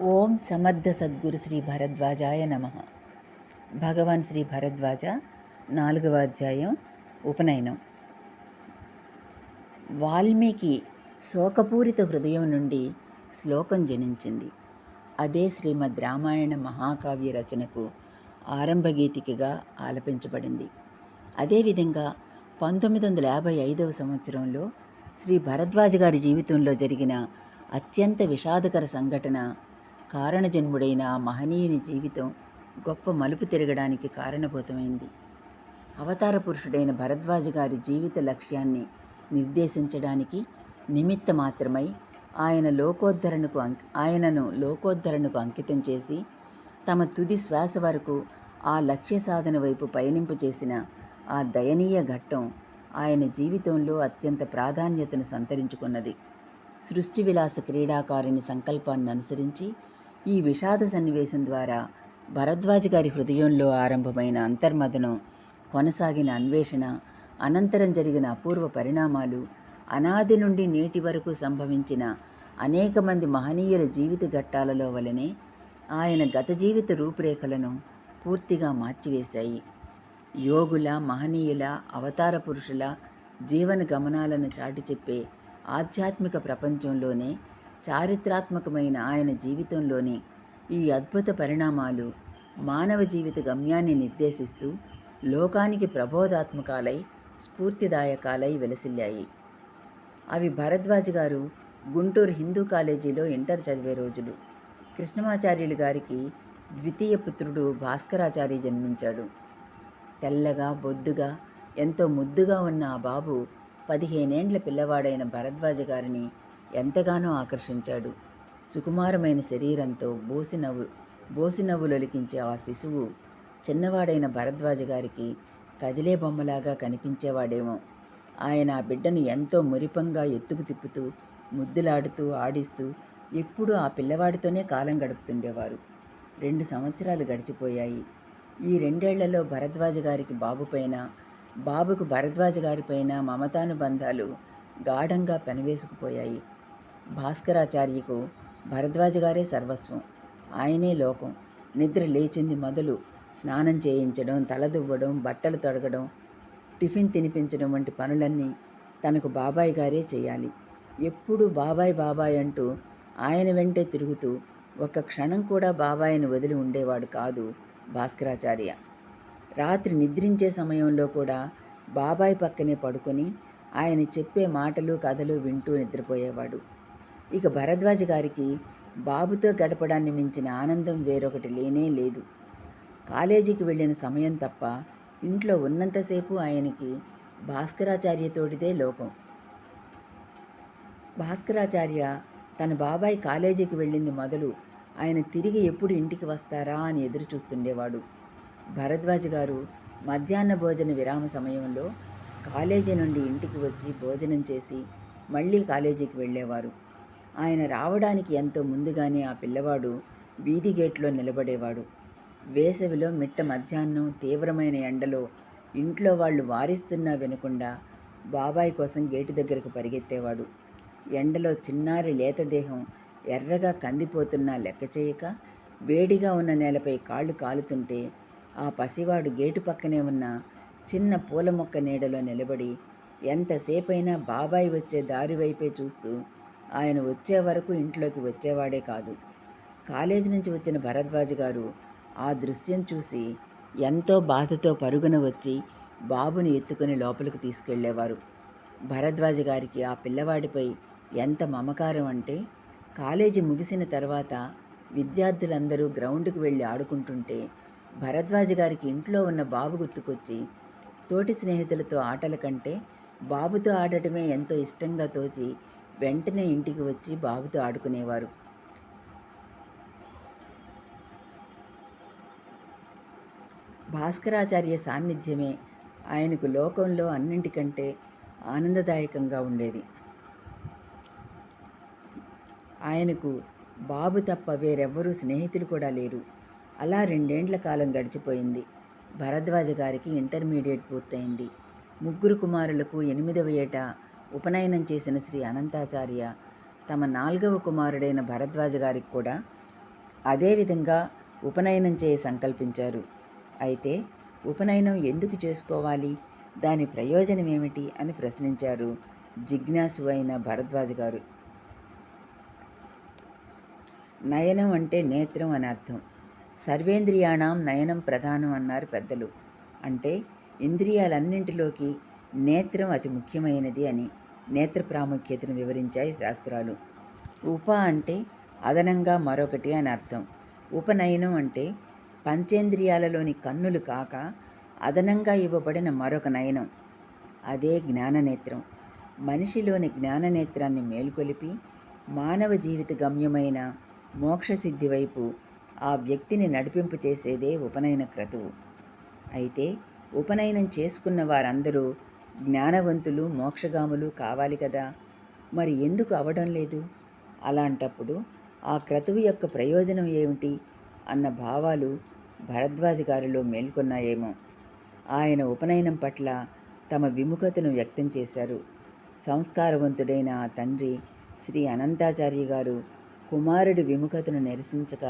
ఓం సమర్థ సద్గురు శ్రీ భరద్వాజాయ నమ. భగవాన్ శ్రీ భరద్వాజ నాలుగవ అధ్యాయం ఉపనయనం. వాల్మీకి శోకపూరిత హృదయం నుండి శ్లోకం జనించింది. అదే శ్రీమద్ రామాయణ మహాకావ్య రచనకు ఆరంభగీతికగా ఆలపించబడింది. అదేవిధంగా పంతొమ్మిది వందల యాభై ఐదవ సంవత్సరంలో శ్రీ భరద్వాజ గారి జీవితంలో జరిగిన అత్యంత విషాదకర సంఘటన కారణజన్ముడైన ఆ మహనీయుని జీవితం గొప్ప మలుపు తిరగడానికి కారణభూతమైంది. అవతార పురుషుడైన భరద్వాజ గారి జీవిత లక్ష్యాన్ని నిర్దేశించడానికి నిమిత్త మాత్రమై ఆయన లోకోద్ధరణకు అంక ఆయనను లోకోద్ధరణకు అంకితం చేసి తమ తుది శ్వాస వరకు ఆ లక్ష్య సాధన వైపు పయనింపు చేసిన ఆ దయనీయ ఘట్టం ఆయన జీవితంలో అత్యంత ప్రాధాన్యతను సంతరించుకున్నది. సృష్టి విలాస క్రీడాకారుని సంకల్పాన్ని అనుసరించి ఈ విషాద సన్నివేశం ద్వారా భరద్వాజ గారి హృదయంలో ఆరంభమైన అంతర్మదనం కొనసాగిన అన్వేషణ అనంతరం జరిగిన అపూర్వ పరిణామాలు అనాది నుండి నేటి వరకు సంభవించిన అనేక మంది మహనీయుల జీవిత ఘట్టాలలో వలనే ఆయన గత జీవిత రూపురేఖలను పూర్తిగా మార్చివేశాయి. యోగుల మహనీయుల అవతార పురుషుల జీవన గమనాలను చాటి చెప్పే ఆధ్యాత్మిక ప్రపంచంలోనే చారిత్రాత్మకమైన ఆయన జీవితంలోని ఈ అద్భుత పరిణామాలు మానవ జీవిత గమ్యాన్ని నిర్దేశిస్తూ లోకానికి ప్రబోధాత్మకాలై స్ఫూర్తిదాయకాలై వెలసిల్లాయి. అవి భరద్వాజ్ గారు గుంటూరు హిందూ కాలేజీలో ఇంటర్ చదివే రోజులు. కృష్ణమాచార్యులు గారికి ద్వితీయ పుత్రుడు భాస్కరాచార్య జన్మించాడు. తెల్లగా బొద్దుగా ఎంతో ముద్దుగా ఉన్న ఆ బాబు పదిహేనేండ్ల పిల్లవాడైన భరద్వాజ గారిని ఎంతగానో ఆకర్షించాడు. సుకుమారమైన శరీరంతో బోసినవ్వు బోసినవ్వులొలికించే ఆ శిశువు చిన్నవాడైన భరద్వాజ గారికి కదిలే బొమ్మలాగా కనిపించేవాడేమో. ఆయన ఆ బిడ్డను ఎంతో మురిపంగా ఎత్తుకు తిప్పుతూ ముద్దులాడుతూ ఆడిస్తూ ఎప్పుడూ ఆ పిల్లవాడితోనే కాలం గడుపుతుండేవారు. రెండు సంవత్సరాలు గడిచిపోయాయి. ఈ రెండేళ్ళలో భరద్వాజ గారికి బాబుపైన బాబుకు భరద్వాజ గారిపైన మమతానుబంధాలు గాఢంగా పెనవేసుకుపోయాయి. భాస్కరాచార్యకు భరద్వాజ గారే సర్వస్వం. ఆయనే లోకం. నిద్ర లేచింది మొదలు స్నానం చేయించడం తలదువ్వడం బట్టలు తొడగడం టిఫిన్ తినిపించడం వంటి పనులన్నీ తనకు బాబాయ్ గారే చేయాలి. ఎప్పుడూ బాబాయ్ బాబాయ్ అంటూ ఆయన వెంటే తిరుగుతూ ఒక్క క్షణం కూడా బాబాయిని వదిలి ఉండేవాడు కాదు భాస్కరాచార్య. రాత్రి నిద్రించే సమయంలో కూడా బాబాయ్ పక్కనే పడుకొని ఆయన చెప్పే మాటలు కథలు వింటూ నిద్రపోయేవాడు. ఇక భరద్వాజ గారికి బాబుతో గడపడాన్ని మించిన ఆనందం వేరొకటి లేనే లేదు. కాలేజీకి వెళ్ళిన సమయం తప్ప ఇంట్లో ఉన్నంతసేపు ఆయనకి భాస్కరాచార్యతోటిదే లోకం భాస్కరాచార్య తన బాబాయ్ కాలేజీకి వెళ్ళింది మొదలు ఆయన తిరిగి ఎప్పుడు ఇంటికి వస్తారా అని ఎదురు చూస్తుండేవాడు భరద్వాజ్ గారు మధ్యాహ్న భోజన విరామ సమయంలో కాలేజీ నుండి ఇంటికి వచ్చి భోజనం చేసి మళ్ళీ కాలేజీకి వెళ్ళేవారు. ఆయన రావడానికి ఎంతో ముందుగానే ఆ పిల్లవాడు వీధి గేట్లో నిలబడేవాడు. వేసవిలో మిట్ట మధ్యాహ్నం తీవ్రమైన ఎండలో ఇంట్లో వాళ్ళు వారిస్తున్నా వినకుండా బాబాయ్ కోసం గేటు దగ్గరకు పరిగెత్తేవాడు. ఎండలో చిన్నారి లేత దేహం ఎర్రగా కందిపోతున్నా లెక్క చేయక వేడిగా ఉన్న నేలపై కాళ్ళు కాలుతుంటే ఆ పసివాడు గేటు పక్కనే ఉన్న చిన్న పూల మొక్క నీడలో నిలబడి ఎంతసేపైనా బాబాయ్ వచ్చే దారి వైపే చూస్తూ ఆయన వచ్చే వరకు ఇంట్లోకి వచ్చేవాడే కాదు. కాలేజీ నుంచి వచ్చిన భరద్వాజ్ గారు ఆ దృశ్యం చూసి ఎంతో బాధతో పరుగున వచ్చి బాబుని ఎత్తుకొని లోపలికి తీసుకెళ్ళేవారు. భరద్వాజ్ గారికి ఆ పిల్లవాడిపై ఎంత మమకారం అంటే కాలేజీ ముగిసిన తర్వాత విద్యార్థులందరూ గ్రౌండ్కి వెళ్ళి ఆడుకుంటుంటే భరద్వాజ్ గారికి ఇంట్లో ఉన్న బాబు గుర్తుకొచ్చి తోటి స్నేహితులతో ఆటల కంటే బాబుతో ఆడటమే ఎంతో ఇష్టంగా తోచి వెంటనే ఇంటికి వచ్చి బాబుతో ఆడుకునేవారు. భాస్కరాచార్య సాన్నిధ్యమే ఆయనకు లోకంలో అన్నింటికంటే ఆనందదాయకంగా ఉండేది. ఆయనకు బాబు తప్ప వేరెవ్వరూ స్నేహితులు కూడా లేరు. అలా రెండేండ్ల కాలం గడిచిపోయింది. భరద్వాజ గారికి ఇంటర్మీడియట్ పూర్తయింది. ముగ్గురు కుమారులకు ఎనిమిదవ ఏట ఉపనయనం చేసిన శ్రీ అనంతాచార్య తమ నాలుగవ కుమారుడైన భరద్వాజ గారికి కూడా అదేవిధంగా ఉపనయనం చేయ సంకల్పించారు. అయితే ఉపనయనం ఎందుకు చేసుకోవాలి? దాని ప్రయోజనం ఏమిటి అని ప్రశ్నించారు జిజ్ఞాసు అయిన భరద్వాజ్ గారు. నయనం అంటే నేత్రం అని అర్థం. సర్వేంద్రియాణం నయనం ప్రధానం అన్నారు పెద్దలు. అంటే ఇంద్రియాలన్నింటిలోకి నేత్రం అతి ముఖ్యమైనది అని నేత్ర ప్రాముఖ్యతను వివరించాయి శాస్త్రాలు. ఉప అంటే అదనంగా మరొకటి అని అర్థం. ఉపనయనం అంటే పంచేంద్రియాలలోని కన్నులు కాక అదనంగా ఇవ్వబడిన మరొక నయనం. అదే జ్ఞాననేత్రం. మనిషిలోని జ్ఞాననేత్రాన్ని మేల్కొలిపి మానవ జీవిత గమ్యమైన మోక్షసిద్ధి వైపు ఆ వ్యక్తిని నడిపింపు చేసేదే ఉపనయన క్రతువు. అయితే ఉపనయనం చేసుకున్న వారందరూ జ్ఞానవంతులు మోక్షగాములు కావాలి కదా! మరి ఎందుకు అవడం లేదు? అలాంటప్పుడు ఆ క్రతువు యొక్క ప్రయోజనం ఏమిటి? అన్న భావాలు భరద్వాజ గారిలో మేల్కొన్నాయేమో. ఆయన ఉపనయనం పట్ల తమ విముఖతను వ్యక్తం చేశారు. సంస్కారవంతుడైన ఆ తండ్రి శ్రీ అనంతాచార్య గారు కుమారుడి విముఖతను నిరసించక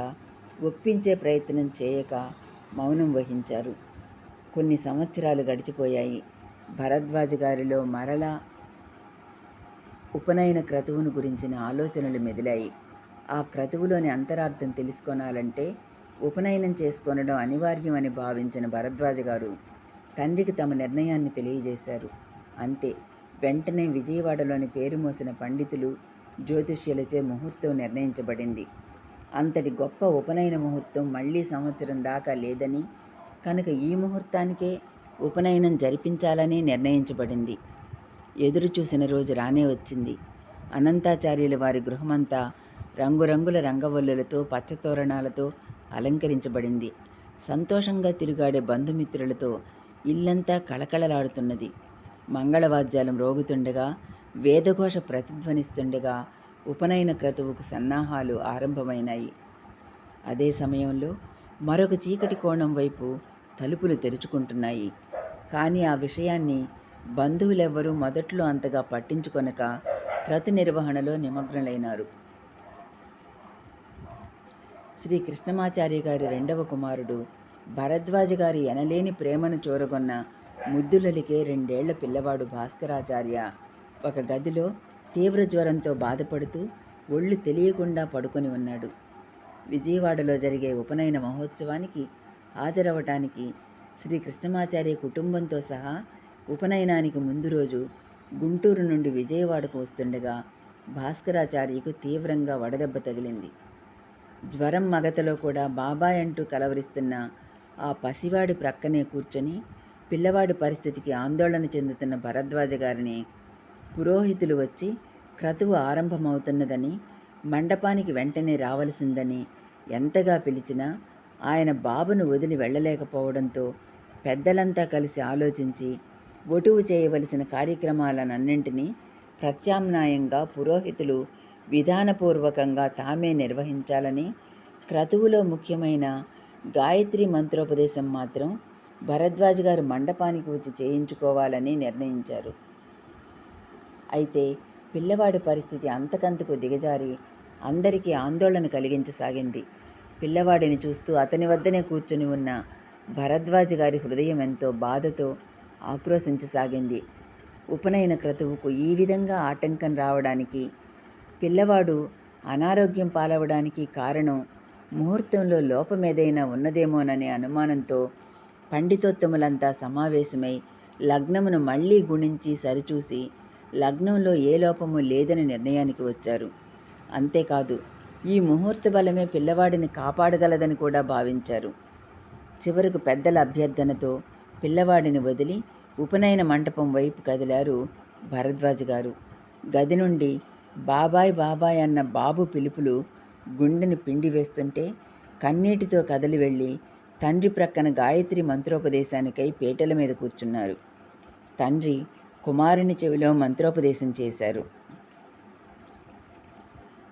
ఒప్పించే ప్రయత్నం చేయక మౌనం వహించారు. కొన్ని సంవత్సరాలు గడిచిపోయాయి. భరద్వాజ గారిలో మరలా ఉపనయన క్రతువును గురించిన ఆలోచనలు మెదిలాయి. ఆ క్రతువులోని అంతరార్థం తెలుసుకోనాలంటే ఉపనయనం చేసుకొనడం అనివార్యమని భావించిన భరద్వాజ గారు తండ్రికి తమ నిర్ణయాన్ని తెలియజేశారు. అంతే వెంటనే విజయవాడలోని పేరు మోసిన పండితులు జ్యోతిష్యులచే ముహూర్తం నిర్ణయించబడింది. అంతటి గొప్ప ఉపనయన ముహూర్తం మళ్ళీ సంవత్సరం దాకా లేదని కనుక ఈ ముహూర్తానికే ఉపనయనం జరిపించాలని నిర్ణయించబడింది. ఎదురు చూసిన రోజు రానే వచ్చింది. అనంతాచార్యుల వారి గృహమంతా రంగురంగుల రంగవల్లులతో పచ్చతోరణాలతో అలంకరించబడింది. సంతోషంగా తిరుగాడే బంధుమిత్రులతో ఇల్లంతా కళకళలాడుతున్నది. మంగళవాద్యాలు మ్రోగుతుండగా వేదఘోష ప్రతిధ్వనిస్తుండగా ఉపనయన క్రతువుకు సన్నాహాలు ఆరంభమైనాయి. అదే సమయంలో మరొక చీకటి కోణం వైపు తలుపులు తెరుచుకుంటున్నాయి. కానీ ఆ విషయాన్ని బంధువులెవ్వరూ మొదట్లో అంతగా పట్టించుకొనక క్రతు నిర్వహణలో నిమగ్నులైనారు. శ్రీ కృష్ణమాచార్య గారి రెండవ కుమారుడు భరద్వాజ గారి ఎనలేని ప్రేమను చూరగొన్న ముద్దులలికే రెండేళ్ళ పిల్లవాడు భాస్కరాచార్య. ఒక గదిలో తీవ్ర జ్వరంతో బాధపడుతూ ఒళ్ళు తెలియకుండా పడుకొని ఉన్నాడు. విజయవాడలో జరిగే ఉపనయన మహోత్సవానికి హాజరవటానికి శ్రీ కృష్ణమాచార్య కుటుంబంతో సహా ఉపనయనానికి ముందు రోజు గుంటూరు నుండి విజయవాడకు వస్తుండగా భాస్కరాచార్యకు తీవ్రంగా వడదెబ్బ తగిలింది. జ్వరం మగతలో కూడా బాబాయ్ అంటూ కలవరిస్తున్న ఆ పసివాడి ప్రక్కనే కూర్చొని పిల్లవాడి పరిస్థితికి ఆందోళన చెందుతున్న భరద్వాజ గారిని పురోహితులు వచ్చి క్రతువు ఆరంభమవుతున్నదని మండపానికి వెంటనే రావలసిందని ఎంతగా పిలిచినా ఆయన బాబును వదిలి వెళ్ళలేకపోవడంతో పెద్దలంతా కలిసి ఆలోచించి ఒటువు చేయవలసిన కార్యక్రమాలనన్నింటినీ ప్రత్యామ్నాయంగా పురోహితులు విధానపూర్వకంగా తామే నిర్వహించాలని క్రతువులో ముఖ్యమైన గాయత్రి మంత్రోపదేశం మాత్రం భరద్వాజ్ గారు మండపానికి వచ్చి చేయించుకోవాలని నిర్ణయించారు. అయితే పిల్లవాడి పరిస్థితి అంతకంతకు దిగజారి అందరికీ ఆందోళన కలిగించసాగింది. పిల్లవాడిని చూస్తూ అతని వద్దనే కూర్చుని ఉన్న భరద్వాజ్ గారి హృదయం ఎంతో బాధతో ఆక్రోశించసాగింది. ఉపనయన క్రతువుకు ఈ విధంగా ఆటంకం రావడానికి పిల్లవాడు అనారోగ్యం పాలవడానికి కారణం ముహూర్తంలో లోపమేదైనా ఉన్నదేమోననే అనుమానంతో పండితోత్తములంతా సమావేశమై లగ్నమును మళ్ళీ గుణించి సరిచూసి లగ్నంలో ఏ లోపము లేదని నిర్ణయానికి వచ్చారు. అంతేకాదు ఈ ముహూర్త బలమే పిల్లవాడిని కాపాడగలదని కూడా భావించారు. చివరకు పెద్దల అభ్యర్థనతో పిల్లవాడిని వదిలి ఉపనయన మంటపం వైపు కదిలారు భరద్వాజ్ గారు. గది నుండి బాబాయ్ బాబాయ్ అన్న బాబు పిలుపులు గుండెని పిండి వేస్తుంటే కన్నీటితో కదలి వెళ్ళి తండ్రి ప్రక్కన గాయత్రి మంత్రోపదేశానికై పీటల మీద కూర్చున్నారు. తండ్రి కుమారుని చెవిలో మంత్రోపదేశం చేశారు.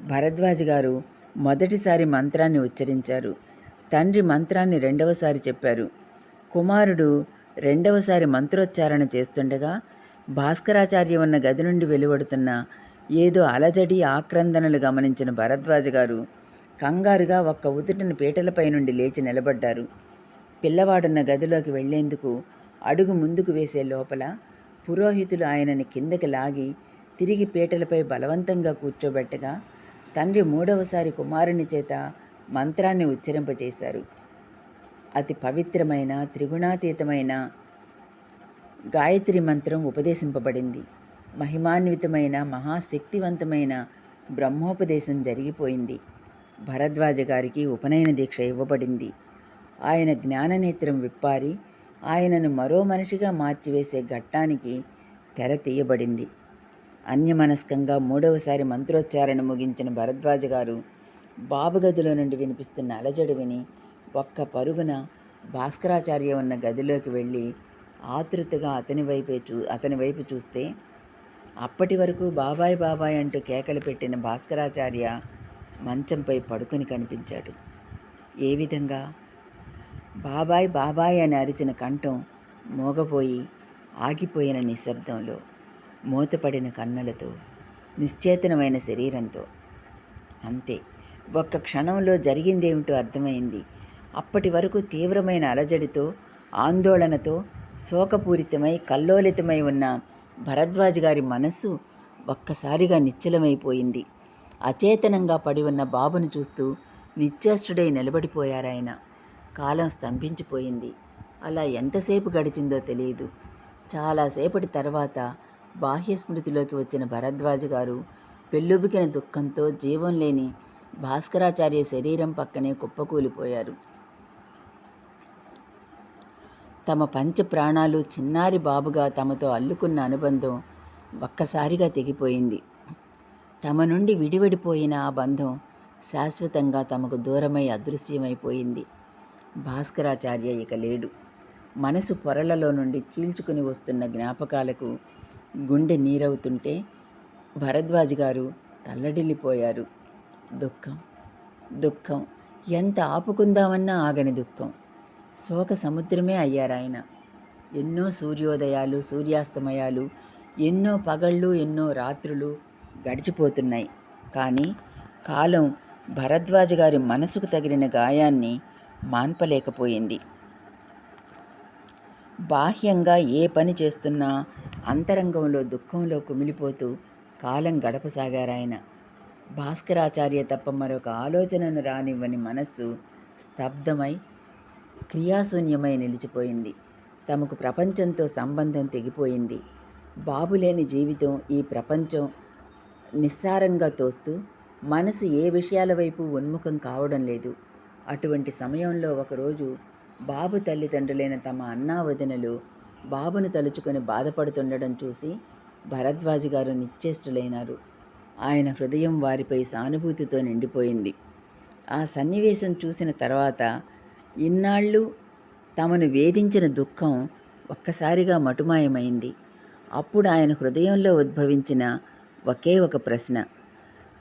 భరద్వాజ్ గారు మొదటిసారి మంత్రాన్ని ఉచ్చరించారు. తండ్రి మంత్రాన్ని రెండవసారి చెప్పారు. కుమారుడు రెండవసారి మంత్రోచ్చారణ చేస్తుండగా భాస్కరాచార్య ఉన్న గది నుండి వెలువడుతున్న ఏదో అలజడి ఆక్రందనలు గమనించిన భరద్వాజ గారు కంగారుగా ఒక్క ఉదుటిన పీటలపై నుండి లేచి నిలబడ్డారు. పిల్లవాడున్న గదిలోకి వెళ్ళేందుకు అడుగు ముందుకు వేసే లోపల పురోహితులు ఆయనని కిందకి లాగి తిరిగి పీటలపై బలవంతంగా కూర్చోబెట్టగా తండ్రి మూడవసారి కుమారుని చేత మంత్రాన్ని ఉచ్చరింపజేశారు. అతి పవిత్రమైన త్రిగుణాతీతమైన గాయత్రి మంత్రం ఉపదేశింపబడింది. మహిమాన్వితమైన మహాశక్తివంతమైన బ్రహ్మోపదేశం జరిగిపోయింది. భరద్వాజ గారికి ఉపనయన దీక్ష ఇవ్వబడింది. ఆయన జ్ఞాననేత్రం విప్పారి ఆయనను మరో మనిషిగా మార్చివేసే ఘట్టానికి తెర తీయబడింది. అన్యమనస్కంగా మూడవసారి మంత్రోచ్చారణ ముగించిన భరద్వాజ గారు బాబు గదిలో నుండి వినిపిస్తున్న అలజడి విని ఒక్క పరుగున భాస్కరాచార్య ఉన్న గదిలోకి వెళ్ళి ఆతృతగా అతని వైపే చూ అతని వైపు చూస్తే అప్పటి వరకు బాబాయ్ బాబాయ్ అంటూ కేకలు పెట్టిన భాస్కరాచార్య మంచంపై పడుకుని కనిపించాడు. ఏ విధంగా? బాబాయ్ బాబాయ్ అని అరిచిన కంఠం మోగపోయి ఆగిపోయిన నిశ్శబ్దంలో మూతపడిన కన్నులతో నిశ్చేతనమైన శరీరంతో. అంతే ఒక్క క్షణంలో జరిగిందేమిటో అర్థమైంది. అప్పటి వరకు తీవ్రమైన అలజడితో ఆందోళనతో శోకపూరితమై కల్లోలితమై ఉన్న భరద్వాజ్ గారి మనస్సు ఒక్కసారిగా నిశ్చలమైపోయింది. అచేతనంగా పడి ఉన్న బాబును చూస్తూ నిశ్చేష్టుడై నిలబడిపోయారాయన. కాలం స్తంభించిపోయింది. అలా ఎంతసేపు గడిచిందో తెలియదు. చాలాసేపటి తర్వాత బాహ్య స్మృతిలోకి వచ్చిన భరద్వాజ గారు పెళ్ళుబికిన దుఃఖంతో జీవం లేని భాస్కరాచార్య శరీరం పక్కనే కుప్పకూలిపోయారు. తమ పంచ ప్రాణాలు చిన్నారి బాబుగా తమతో అల్లుకున్న అనుబంధం ఒక్కసారిగా తెగిపోయింది. తమ నుండి విడివడిపోయిన ఆ బంధం శాశ్వతంగా తమకు దూరమై అదృశ్యమైపోయింది. భాస్కరాచార్య ఇక లేడు. మనసు పొరలలో నుండి చీల్చుకుని వస్తున్న జ్ఞాపకాలకు గుండె నీరవుతుంటే భరద్వాజ్ గారు తల్లడిల్లిపోయారు. దుఃఖం దుఃఖం. ఎంత ఆపుకుందామన్నా ఆగని దుఃఖం. శోక సముద్రమే అయ్యారాయన ఎన్నో సూర్యోదయాలు సూర్యాస్తమయాలు ఎన్నో పగళ్ళు ఎన్నో రాత్రులు గడిచిపోతున్నాయి. కానీ కాలం భరద్వాజ గారి మనసుకు తగిలిన గాయాన్ని మాన్పలేకపోయింది. బాహ్యంగా ఏ పని చేస్తున్నా అంతరంగంలో దుఃఖంలో కుమిలిపోతూ కాలం గడపసాగారాయన. భాస్కరాచార్య తప్ప మరొక ఆలోచనను రానివ్వని మనస్సు స్తబ్దమై క్రియాశూన్యమై నిలిచిపోయింది. తమకు ప్రపంచంతో సంబంధం తెగిపోయింది. బాబులేని జీవితం ఈ ప్రపంచం నిస్సారంగా తోస్తూ మనసు ఏ విషయాల వైపు ఉన్ముఖం కావడం లేదు. అటువంటి సమయంలో ఒకరోజు బాబు తల్లిదండ్రులైన తమ అన్నా వదినలు బాబును తలుచుకొని బాధపడుతుండడం చూసి భరద్వాజ్ గారు నిశ్చేష్టులైనారు. ఆయన హృదయం వారిపై సానుభూతితో నిండిపోయింది. ఆ సన్నివేశం చూసిన తర్వాత ఇన్నాళ్ళు తమను వేధించిన దుఃఖం ఒక్కసారిగా మటుమాయమైంది. అప్పుడు ఆయన హృదయంలో ఉద్భవించిన ఒకే ఒక ప్రశ్న.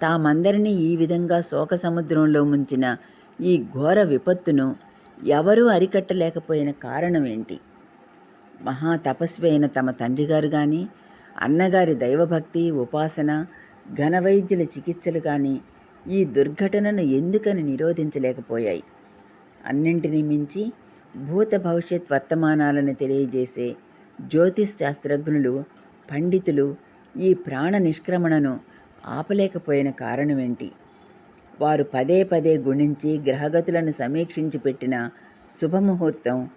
తామందరినీ ఈ విధంగా శోక సముద్రంలో ముంచిన ఈ ఘోర విపత్తును ఎవరూ అరికట్టలేకపోయిన కారణం ఏంటి? మహా తపస్వి అయిన తమ తండ్రిగారు కానీ అన్నగారి దైవభక్తి ఉపాసన ఘనవైద్యుల చికిత్సలు కానీ ఈ దుర్ఘటనను ఎందుకని నిరోధించలేకపోయాయి? అన్నింటినీ మించి భూత భవిష్యత్ వర్తమానాలను తెలియజేసే జ్యోతిష్ శాస్త్రజ్ఞులు పండితులు ఈ ప్రాణ నిష్క్రమణను ఆపలేకపోయిన కారణమేంటి వారు పదే పదే గుణించి గ్రహగతులను సమీక్షించి పెట్టిన శుభముహూర్తం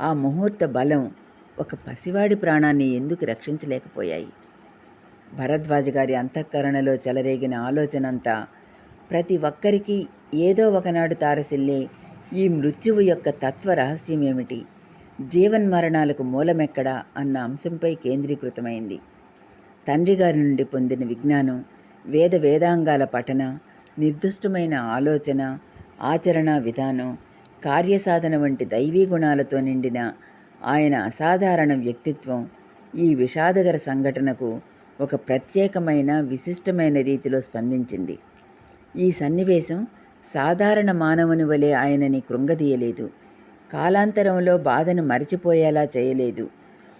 ఆ ముహూర్త బలం ఒక పసివాడి ప్రాణాన్ని ఎందుకు రక్షించలేకపోయాయి? భరద్వాజ గారి అంతఃకరణలో చెలరేగిన ఆలోచనంతా ప్రతి ఒక్కరికి ఏదో ఒకనాడు తారసిల్లే ఈ మృత్యువు యొక్క తత్వ రహస్యం ఏమిటి? జీవన్మరణాలకు మూలమెక్కడా? అన్న అంశంపై కేంద్రీకృతమైంది. తండ్రి గారి నుండి పొందిన విజ్ఞానం వేద వేదాంగాల పఠన నిర్దిష్టమైన ఆలోచన ఆచరణ విధానం కార్యసాధన వంటి దైవీ గుణాలతో నిండిన ఆయన అసాధారణ వ్యక్తిత్వం ఈ విషాదకర సంఘటనకు ఒక ప్రత్యేకమైన విశిష్టమైన రీతిలో స్పందించింది. ఈ సన్నివేశం సాధారణ మానవుని వలె ఆయనని కృంగదీయలేదు. కాలాంతరంలో బాధను మరిచిపోయేలా చేయలేదు.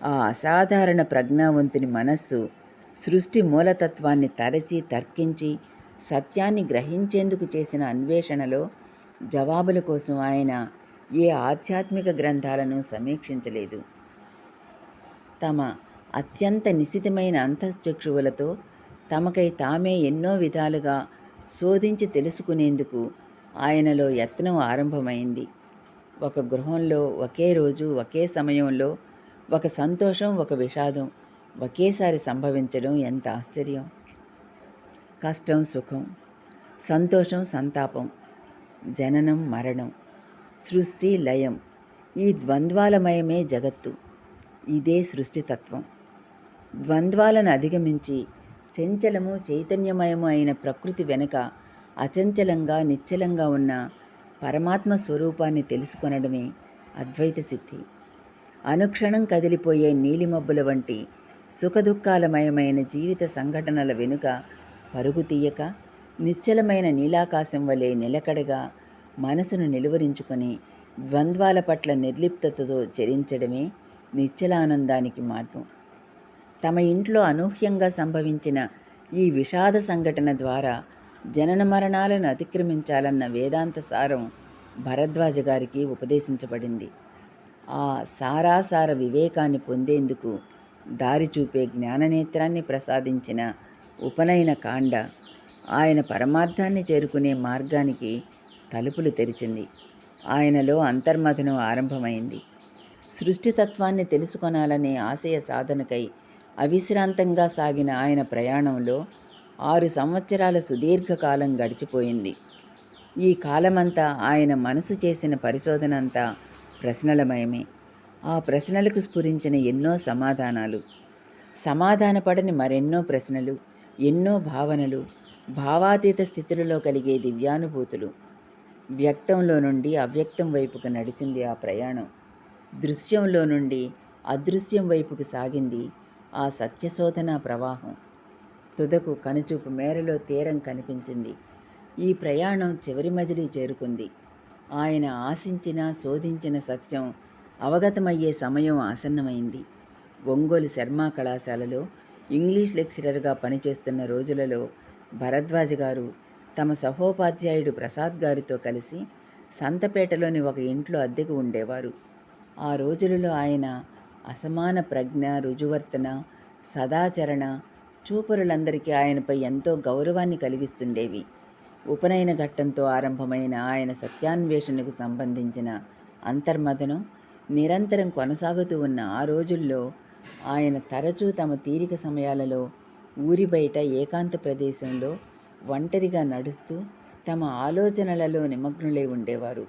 ఆ అసాధారణ ప్రజ్ఞావంతుని మనస్సు సృష్టి మూలతత్వాన్ని తరచి తర్కించి సత్యాన్ని గ్రహించేందుకు చేసిన అన్వేషణలో జవాబుల కోసం ఆయన ఏ ఆధ్యాత్మిక గ్రంథాలను సమీక్షించలేదు. తమ అత్యంత నిశితమైన అంతఃచక్షువులతో తమకై తామే ఎన్నో విధాలుగా శోధించి తెలుసుకునేందుకు ఆయనలో యత్నం ఆరంభమైంది. ఒక గృహంలో ఒకే రోజు ఒకే సమయంలో ఒక సంతోషం ఒక విషాదం ఒకేసారి సంభవించడం ఎంత ఆశ్చర్యం! కష్టం సుఖం సంతోషం సంతాపం జననం మరణం సృష్టి లయం ఈ ద్వంద్వాలమయమే జగత్తు. ఇదే సృష్టితత్వం ద్వంద్వాలను అధిగమించి చంచలము చైతన్యమయము అయిన ప్రకృతి వెనుక అచంచలంగా నిశ్చలంగా ఉన్న పరమాత్మ స్వరూపాన్ని తెలుసుకొనడమే అద్వైత సిద్ధి. అనుక్షణం కదిలిపోయే నీలిమబ్బుల వంటి సుఖదుఖాలమయమైన జీవిత సంఘటనల వెనుక పరుగు తీయక నిశ్చలమైన నీలాకాశం వలె నిలకడగా మనసును నిలువరించుకొని ద్వంద్వాల పట్ల నిర్లిప్తతతో చరించడమే నిశ్చలానందానికి మార్గం. తమ ఇంట్లో అనూహ్యంగా సంభవించిన ఈ విషాద సంఘటన ద్వారా జనన మరణాలను అతిక్రమించాలన్న వేదాంత సారం భరద్వాజ గారికి ఉపదేశించబడింది. ఆ సారాసార వివేకాన్ని పొందేందుకు దారి చూపే జ్ఞాననేత్రాన్ని ప్రసాదించిన ఉపనయన కాండ ఆయన పరమార్థాన్ని చేరుకునే మార్గానికి తలుపులు తెరిచింది. ఆయనలో అంతర్మథనం ఆరంభమైంది. సృష్టితత్వాన్ని తెలుసుకొనాలనే ఆశయ సాధనకై అవిశ్రాంతంగా సాగిన ఆయన ప్రయాణంలో ఆరు సంవత్సరాల సుదీర్ఘకాలం గడిచిపోయింది. ఈ కాలమంతా ఆయన మనసు చేసిన పరిశోధన అంతా ప్రశ్నలమయమే. ఆ ప్రశ్నలకు స్ఫురించిన ఎన్నో సమాధానాలు. సమాధానపడని మరెన్నో ప్రశ్నలు. ఎన్నో భావనలు భావాతీత స్థితులలో కలిగే దివ్యానుభూతులు. వ్యక్తంలో నుండి అవ్యక్తం వైపుకు నడిచింది ఆ ప్రయాణం. దృశ్యంలో నుండి అదృశ్యం వైపుకు సాగింది ఆ సత్యశోధన ప్రవాహం. తుదకు కనుచూపు మేరలో తీరం కనిపించింది. ఈ ప్రయాణం చివరి మజిలీ చేరుకుంది. ఆయన ఆశించిన శోధించిన సత్యం అవగతమయ్యే సమయం ఆసన్నమైంది. ఒంగోలు శర్మా కళాశాలలో ఇంగ్లీష్ లెక్చరర్గా పనిచేస్తున్న రోజులలో భరద్వాజ్ గారు తమ సహోపాధ్యాయుడు ప్రసాద్ గారితో కలిసి సంతపేటలోని ఒక ఇంట్లో అద్దెకు ఉండేవారు. ఆ రోజులలో ఆయన అసమాన ప్రజ్ఞ రుజువర్తన సదాచరణ చూపరులందరికీ ఆయనపై ఎంతో గౌరవాన్ని కలిగిస్తుండేవి. ఉపనయన ఘట్టంతో ఆరంభమైన ఆయన సత్యాన్వేషణకు సంబంధించిన అంతర్మదనం నిరంతరం కొనసాగుతూ ఉన్న ఆ రోజుల్లో ఆయన తరచూ తమ తీరిక సమయాలలో ఊరి బయట ఏకాంత ప్రదేశంలో ఒంటరిగా నడుస్తూ తమ ఆలోచనలలో నిమగ్నులై ఉండేవారు.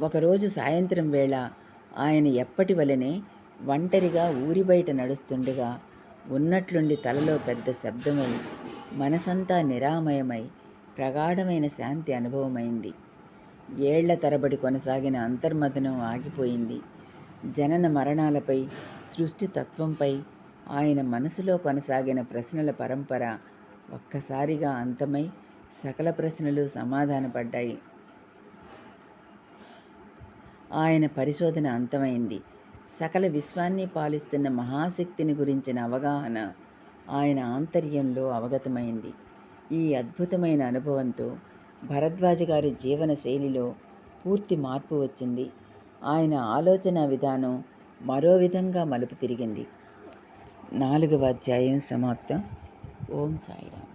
ఒకరోజు సాయంత్రం వేళ ఆయన ఎప్పటి వలనే ఒంటరిగా ఊరి బయట నడుస్తుండగా ఉన్నట్లుండి తలలో పెద్ద శబ్దమై మనసంతా నిరామయమై ప్రగాఢమైన శాంతి అనుభవమైంది. ఏళ్ళ తరబడి కొనసాగిన అంతర్మథనం ఆగిపోయింది. జనన మరణాలపై సృష్టి తత్వంపై ఆయన మనసులో కొనసాగిన ప్రశ్నల పరంపర ఒక్కసారిగా అంతమై సకల ప్రశ్నలు సమాధానపడ్డాయి. ఆయన పరిశోధన అంతమైంది. సకల విశ్వాన్ని పాలిస్తున్న మహాశక్తిని గురించిన అవగాహన ఆయన ఆంతర్యంలో అవగతమైంది. ఈ అద్భుతమైన అనుభవంతో భరద్వాజ గారి జీవన శైలిలో పూర్తి మార్పు వచ్చింది. ఆయన ఆలోచన విధానం మరో విధంగా మలుపు తిరిగింది. నాలుగవ అధ్యాయం సమాప్తం. ఓం సాయిరామ్.